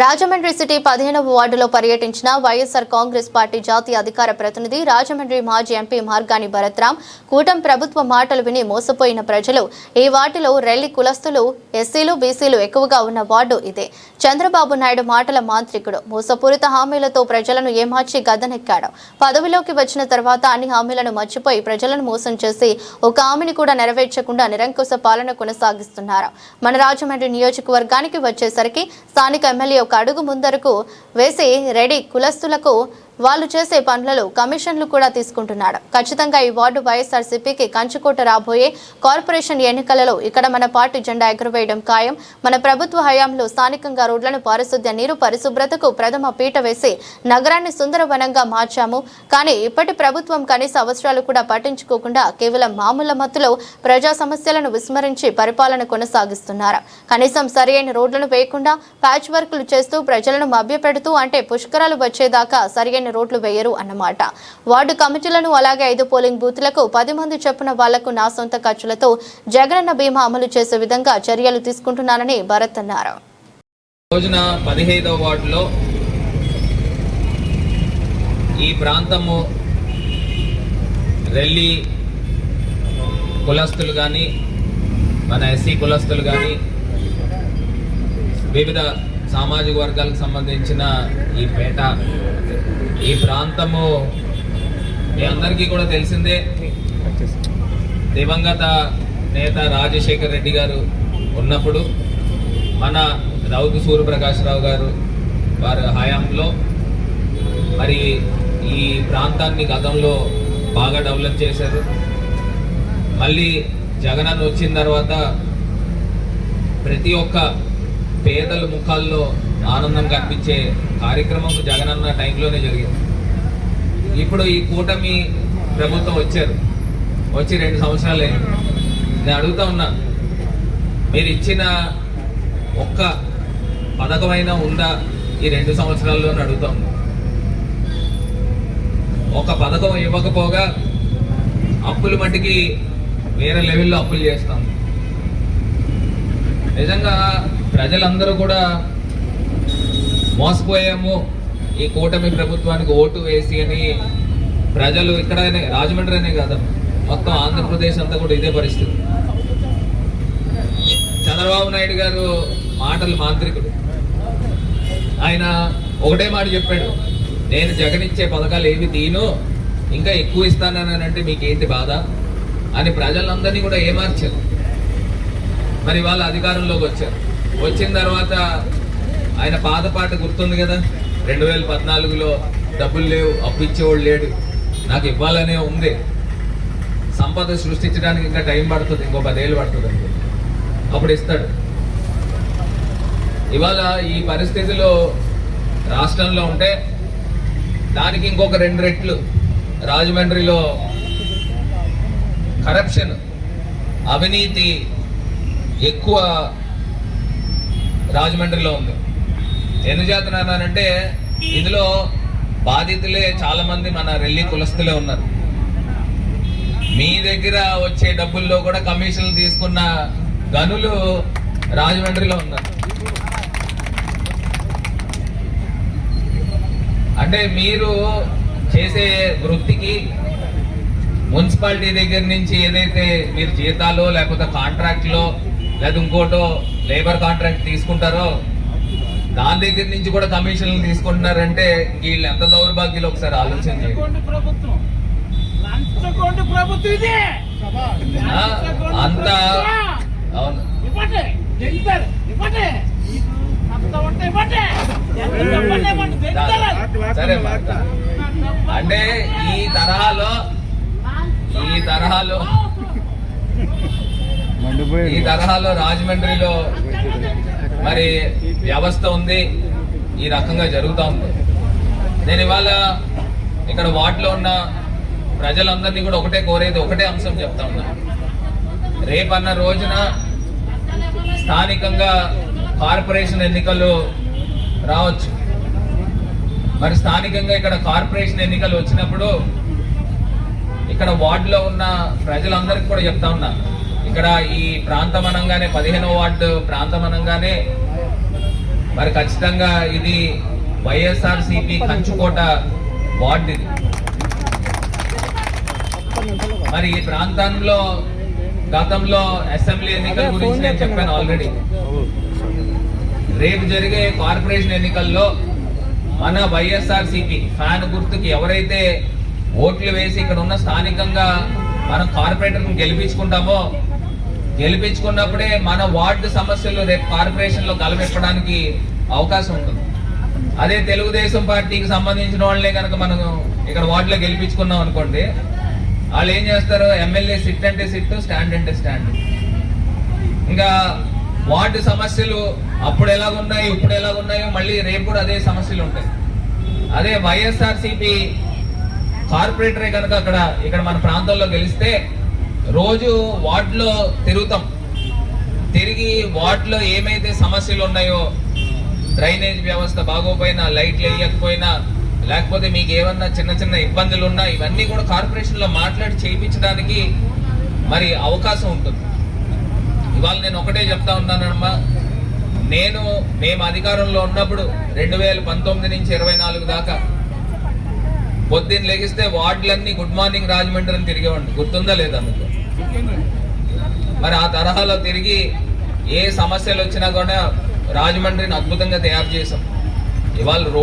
Rajahmundry city పదిహేనవ వార్డులో పర్యటించిన వైఎస్ఆర్ కాంగ్రెస్ పార్టీ జాతీయ అధికార ప్రతినిధి రాజమండ్రి మాజీ ఎంపీ మార్గాని భరత్రాం కూటం ప్రభుత్వ మాటలు విని మోసపోయిన ప్రజలు. ఈ వార్డులో రెల్లి కులస్తులు ఎస్సీలు బీసీలు ఎక్కువగా ఉన్న వార్డు ఇదే. చంద్రబాబు నాయుడు మాటల మాంత్రికుడు. మోసపూరిత హామీలతో ప్రజలను ఏమార్చి గదనెక్కాడు. పదవిలోకి వచ్చిన తర్వాత అన్ని హామీలను మర్చిపోయి ప్రజలను మోసం చేసి ఒక హామీని కూడా నెరవేర్చకుండా నిరంకుశ పాలన కొనసాగిస్తున్నారు. మన రాజమండ్రి నియోజకవర్గానికి వచ్చేసరికి స్థానిక ఎమ్మెల్యే ఒక అడుగు ముందరకు వేసి రెడీ కులస్తులకు వాళ్ళు చేసే పనులలో కమిషన్లు కూడా తీసుకుంటున్నాడు ఖచ్చితంగా ఈ వార్డు వైఎస్ఆర్సీపీకి కంచుకోట రాబోయే కార్పొరేషన్ ఎన్నికలలో ఇక్కడ మన పార్టీ జెండా ఎగురవేయడం ఖాయం. మన ప్రభుత్వ హయాంలో స్థానికంగా రోడ్లను పారిశుద్ధ్య నీరు పరిశుభ్రతకు ప్రథమ పీట వేసి నగరాన్ని సుందరవనంగా మార్చాము. కానీ ఇప్పటి ప్రభుత్వం కనీస అవసరాలు కూడా పట్టించుకోకుండా కేవలం మామూల మత్తులో ప్రజా సమస్యలను విస్మరించి పరిపాలన కొనసాగిస్తున్నారు. కనీసం సరియైన రోడ్లను వేయకుండా ప్యాచ్ వర్క్లు చేస్తూ ప్రజలను మభ్యపెడుతూ అంటే పుష్కరాలు వచ్చేదాకా సరియైన సరైన రోడ్లు వేయరు అన్నమాట. వార్డు కమిటీలను అలాగే ఐదు పోలింగ్ బూత్లకు పది మంది చొప్పున వాళ్ళకు నా సొంత ఖర్చులతో జగనన్న బీమా అమలు చేసే విధంగా చర్యలు తీసుకుంటున్నానని భరత్ అన్నారు. రోజున పదిహేదవ వార్డులో ఈ ప్రాంతము రెల్లి కులస్తులు కానీ మన ఎస్సీ కులస్తులు కానీ వివిధ సామాజిక వర్గాలకు సంబంధించిన ఈ పేట ఈ ప్రాంతము మీ అందరికీ కూడా తెలిసిందే. దివంగత నేత రాజశేఖర్ రెడ్డి గారు ఉన్నప్పుడు మన రౌతు సూర్యప్రకాశ్రావు గారు వారి హయాంలో మరి ఈ ప్రాంతాన్ని గతంలో బాగా డెవలప్ చేశారు. మళ్ళీ జగనన్న వచ్చిన తర్వాత ప్రతి ఒక్క పేదల ముఖాల్లో ఆనందం కనిపించే కార్యక్రమం జగనన్న టైంలోనే జరిగింది. ఇప్పుడు ఈ కూటమి ప్రభుత్వం వచ్చారు. వచ్చి రెండు సంవత్సరాలు నేను అడుగుతా ఉన్నా మీరు ఇచ్చిన ఒక్క పథకమైనా ఉందా ఈ రెండు సంవత్సరాల్లోనే అడుగుతా ఉన్నా. ఒక పథకం ఇవ్వకపోగా అప్పులు మట్టికి వేరే లెవెల్లో అప్పులు చేస్తాం నిజంగా ప్రజలందరూ కూడా మోసపోయాము. ఈ కూటమి ప్రభుత్వానికి ఓటు వేసి అని ప్రజలు ఇక్కడనే రాజమండ్రి అనే కాదు మొత్తం ఆంధ్రప్రదేశ్ అంతా కూడా ఇదే పరిస్థితి. చంద్రబాబు నాయుడు గారు మాటలు మాంత్రికుడు. ఆయన ఒకటే మాట చెప్పాడు నేను జగన్ ఇచ్చే పథకాలు ఏవి తీను ఇంకా ఎక్కువ ఇస్తానని అంటే మీకేంటి బాధ? అని ప్రజలందరినీ కూడా ఏమార్చారు. మరి వాళ్ళ అధికారంలోకి వచ్చారు. వచ్చిన తర్వాత ఆయన పాత గుర్తుంది కదా? రెండు వేల పద్నాలుగులో డబ్బులు లేవు అప్పు ఇచ్చేవాడు లేడు. నాకు ఇవ్వాలనే ఉంది. సంపద సృష్టించడానికి ఇంకా టైం పడుతుంది ఇంకో పదేళ్ళు పడుతుంది అప్పుడు ఇస్తాడు. ఇవాళ ఈ పరిస్థితిలో రాష్ట్రంలో ఉంటే దానికి ఇంకొక రెండు రెట్లు. రాజమండ్రిలో కరప్షన్ అవినీతి ఎక్కువ రాజమండ్రిలో ఉంది. ఎందుకు చేస్తున్నానంటే ఇందులో బాధితులే చాలా మంది మన రెల్లి కులస్తులే ఉన్నారు. మీ దగ్గర వచ్చే డబ్బుల్లో కూడా కమిషన్లు తీసుకున్న గనులు రాజమండ్రిలో ఉన్నారు. అంటే మీరు చేసే వృత్తికి మున్సిపాలిటీ దగ్గర నుంచి ఏదైతే మీరు జీతాలు లేకపోతే కాంట్రాక్ట్లో లేదా ఇంకోటో లేబర్ కాంట్రాక్ట్ తీసుకుంటారో దాని దగ్గర నుంచి కూడా కమిషన్లు తీసుకుంటున్నారంటే వీళ్ళు ఎంత దౌర్భాగ్యులు ఒకసారి ఆలోచన చేయండి. లంచగొండి ప్రభుత్వం. లంచగొండి ప్రభుత్వం ఇది. ఆ, అంత అవును. సరే అంటే ఈ తరహాలో ఈ తరహాలో ఈ తరహాలో రాజమండ్రిలో మరి వ్యవస్థ ఉంది ఈ రకంగా జరుగుతూ ఉంది. నేను ఇవాళ ఇక్కడ వార్డులో ఉన్న ప్రజలందరినీ కూడా ఒకటే కోరేది ఒకటే అంశం చెప్తా ఉన్నా. రేపన్న రోజున స్థానికంగా కార్పొరేషన్ ఎన్నికలు రావచ్చు. మరి స్థానికంగా ఇక్కడ కార్పొరేషన్ ఎన్నికలు వచ్చినప్పుడు ఇక్కడ వార్డులో ఉన్న ప్రజలందరికీ కూడా చెప్తా ఉన్నా. ఇక్కడ ఈ ప్రాంతం అనగానే పదిహేనవ వార్డు ప్రాంతం అనగానే మరి ఖచ్చితంగా ఇది వైఎస్ఆర్ సిపి కంచుకోట వార్డు ఇది. మరి ఈ ప్రాంతంలో గతంలో అసెంబ్లీ ఎన్నికల గురించి నేను చెప్పాను ఆల్రెడీ. రేపు జరిగే కార్పొరేషన్ ఎన్నికల్లో మన వైఎస్ఆర్ సిపి ఫ్యాన్ గుర్తుకి ఎవరైతే ఓట్లు వేసి ఇక్కడ ఉన్న స్థానికంగా మనం కార్పొరేటర్ గెలిపించుకుంటామో గెలిపించుకున్నప్పుడే మన వార్డు సమస్యలు రేపు కార్పొరేషన్లో గలమెప్పడానికి అవకాశం ఉంటుంది. అదే తెలుగుదేశం పార్టీకి సంబంధించిన వాళ్ళే కనుక మనం ఇక్కడ వార్డులో గెలిపించుకున్నాం అనుకోండి వాళ్ళు ఏం చేస్తారు? ఎమ్మెల్యే సిట్ అంటే సిట్ స్టాండ్ అంటే స్టాండ్. ఇంకా వార్డు సమస్యలు అప్పుడు ఎలాగున్నాయి ఇప్పుడు ఎలాగున్నాయో మళ్ళీ రేపు కూడా అదే సమస్యలు ఉంటాయి. అదే వైఎస్ఆర్సిపి కార్పొరేటరే కనుక అక్కడ ఇక్కడ మన ప్రాంతంలో గెలిస్తే రోజు వార్డులో తిరుగుతాం. తిరిగి వార్డులో ఏమైతే సమస్యలు ఉన్నాయో డ్రైనేజ్ వ్యవస్థ బాగోపోయినా లైట్లు వేయకపోయినా లేకపోతే మీకు ఏమన్నా చిన్న చిన్న ఇబ్బందులు ఉన్నా ఇవన్నీ కూడా కార్పొరేషన్లో మాట్లాడి చేయించడానికి మరి అవకాశం ఉంటుంది. ఇవాళ నేను ఒకటే చెప్తా ఉన్నానమ్మా. నేను మేము అధికారంలో ఉన్నప్పుడు రెండు వేల పంతొమ్మిది నుంచి ఇరవై నాలుగు దాకా పొద్దున్న లెగిస్తే వార్డులన్నీ గుడ్ మార్నింగ్ రాజమండ్రి అని తిరిగేవాడిని. గుర్తుందా లేదా మీకు? మరి ఆ తరహాలో తిరిగి ఏ సమస్యలు వచ్చినా కూడా రాజమండ్రిని అద్భుతంగా తయారు చేసాం ఇవాళ రో